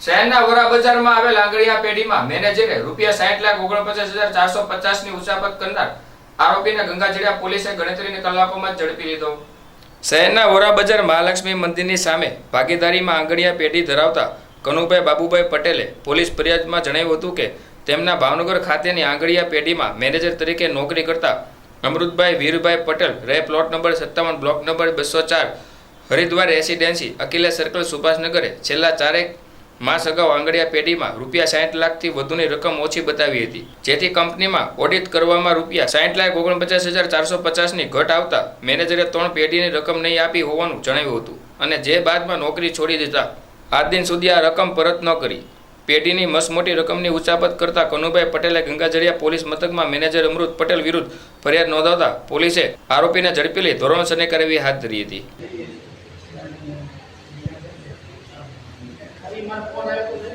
શહેરના વરા બજારમાં આવેલ આંગળીયા પેઢીમાં મેનેજરે રૂપિયા સાઠ લાખ ઓગણપચાસ હજાર ચારસો પચાસની ઉચાપત કરનાર આરોપીને ગંગાજળિયા પોલીસે ગણતરીની કલાકોમાં ઝડપી લીધો. શહેરના વોરા બજાર મહાલક્ષ્મી મંદિરની સામે ભાગીદારીમાં આંગળીયા પેઢી ધરાવતા કનુભાઈ બાબુભાઈ પટેલે પોલીસ ફરિયાદમાં જણાવ્યું હતું કે તેમના ભાવનગર ખાતેની આંગળીયા પેઢીમાં મેનેજર તરીકે નોકરી કરતા અમૃતભાઈ વીરભાઈ પટેલ રહે પ્લોટ નંબર સત્તાવન, બ્લોક નંબર બસો ચાર, હરિદ્વાર રેસિડેન્સી અકિલા સર્કલ, સુભાષનગરે છેલ્લા ચારેક માસ અગાઉ આંગળીયા પેઢીમાં રૂપિયા સાઠ લાખથી વધુની રકમ ઓછી બતાવી હતી. જેથી કંપનીમાં ઓડિટ કરવામાં રૂપિયા સાઠ લાખ ઓગણપચાસ હજાર ચારસો પચાસની ઘટ આવતા મેનેજરે ત્રણ પેઢીની રકમ નહીં આપી હોવાનું જણાવ્યું હતું અને જે બાદમાં નોકરી છોડી દીધા આજ દિન સુધી આ રકમ પરત ન કરી. પેઢીની મસમોટી રકમની ઉચાપત કરતા કનુભાઈ પટેલે ગંગાજળિયા પોલીસ મથકમાં મેનેજર અમૃત પટેલ વિરુદ્ધ ફરિયાદ નોંધાવતા પોલીસે આરોપીને ઝડપી લઈ ધોરણસરની કાર્યવાહી હાથ ધરી હતી. అది మన పోరాడుతుంది